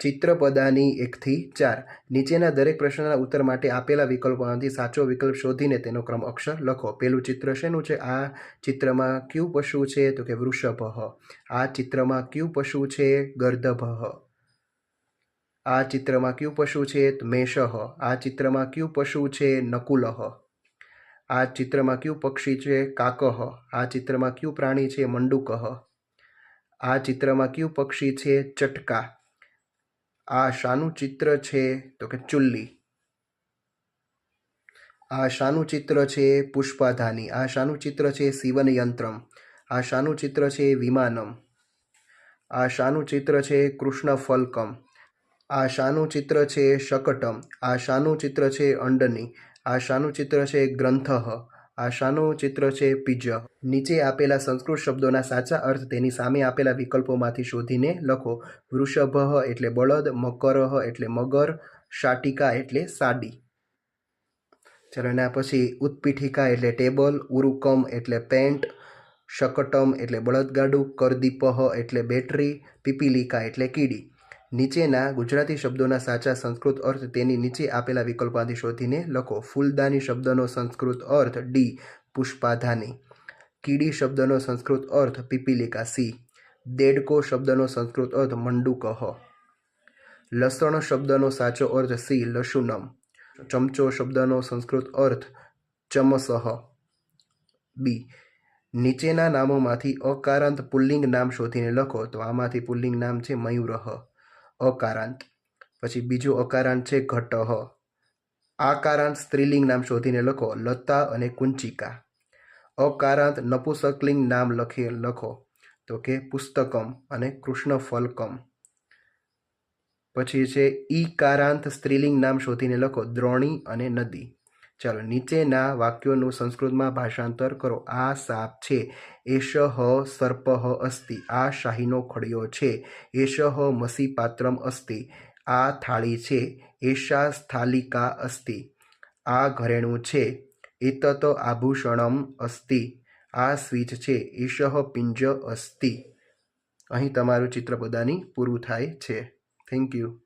ચિત્રપદાની એકથી ચાર. નીચેના દરેક પ્રશ્નના ઉત્તર માટે આપેલા વિકલ્પોમાંથી સાચો વિકલ્પ શોધીને તેનો ક્રમ અક્ષર લખો. પેલું ચિત્ર શેનું છે? આ ચિત્રમાં કયું પશુ છે તો કે વૃષભ. આ ચિત્રમાં કયું પશુ છે? ગર્દભ આ ચિત્રમાં કયું પશુ છે? મેષહ મેષ. આ ચિત્રમાં કયું પશુ છે? નકુલહ આ ચિત્રમાં કયું પક્ષી છે? કાકહ આ ચિત્રમાં કયું પ્રાણી છે? મંડુકહ આ ચિત્રમાં કયું પક્ષી છે? ચટકા. આ શાનું ચિત્ર છે? તો કે ચુલ્લી. આ શાનું ચિત્ર છે પુષ્પાધાની. આ શાનું ચિત્ર છે શિવનયંત્રમ. આ શાનું ચિત્ર છે વિમાનમ. આ શાનું ચિત્ર છે કૃષ્ણ ફલકમ આ શાનું ચિત્ર છે શકટમ. આ શાનું ચિત્ર છે અંડની. આ શાનું ચિત્ર છે ગ્રંથ. આ શાનું ચિત્ર છે પિજ્જા નીચે આપેલા સંસ્કૃત શબ્દોના સાચા અર્થ તેની સામે આપેલા વિકલ્પોમાંથી શોધીને લખો. વૃષભ એટલે બળદ મકરહ એટલે મગર, શાટિકા એટલે સાડી. ચાલો, એના પછી ઉત્પીઠિકા એટલે ટેબલ, ઉરુકમ એટલે પેન્ટ, શકટમ એટલે બળદગાડું કરદીપહ એટલે બેટરી, પીપીલિકા એટલે કીડી. નીચેના ગુજરાતી શબ્દોના સાચા સંસ્કૃત અર્થ તેની નીચે આપેલા વિકલ્પોમાંથી શોધીને લખો. ફૂલદાની શબ્દનો સંસ્કૃત અર્થ ડી, પુષ્પાધાની. કીડી શબ્દનો સંસ્કૃત અર્થ પીપીલિકા સી. દેડકો શબ્દનો સંસ્કૃત અર્થ મંડુકહ લસણ શબ્દનો સાચો અર્થ સી લશુનમ ચમચો શબ્દનો સંસ્કૃત અર્થ ચમસહ. બી. નીચેના નામોમાંથી અકારાંત પુલ્લિંગ નામ શોધીને લખો. તો આમાંથી પુલ્લિંગ નામ છે મયુરહ. અકારાંત. પછી બીજું અકારાંત છે ઘટહ આકારાંત સ્ત્રીલિંગ નામ શોધીને લખો. લતા અને કુંચિકા. અકારાંત નપુસકલિંગ નામ લખી લખો. તો કે પુસ્તકમ અને કૃષ્ણ ફલકમ પછી છે ઈકારાંત સ્ત્રીલિંગ નામ શોધીને લખો. દ્રોણી અને નદી. ચાલો નીચેના વાક્યોનું સંસ્કૃતમાં ભાષાંતર કરો. આ સાપ છે. એષ સર્પ અસ્તિ. આ શાહીનો ખડિયો છે. એષ મસી પાત્રમ અસ્તિ. આ થાળી છે. એષા સ્થાલિકા અસ્તિ. આ ઘરેણું છે. એતત આભૂષણમ અસ્તિ. આ સ્વીચ છે. એષ પિંજ અસ્તિ. અહીં તમારું ચિત્રપદાની પૂરું થાય છે. Thank you.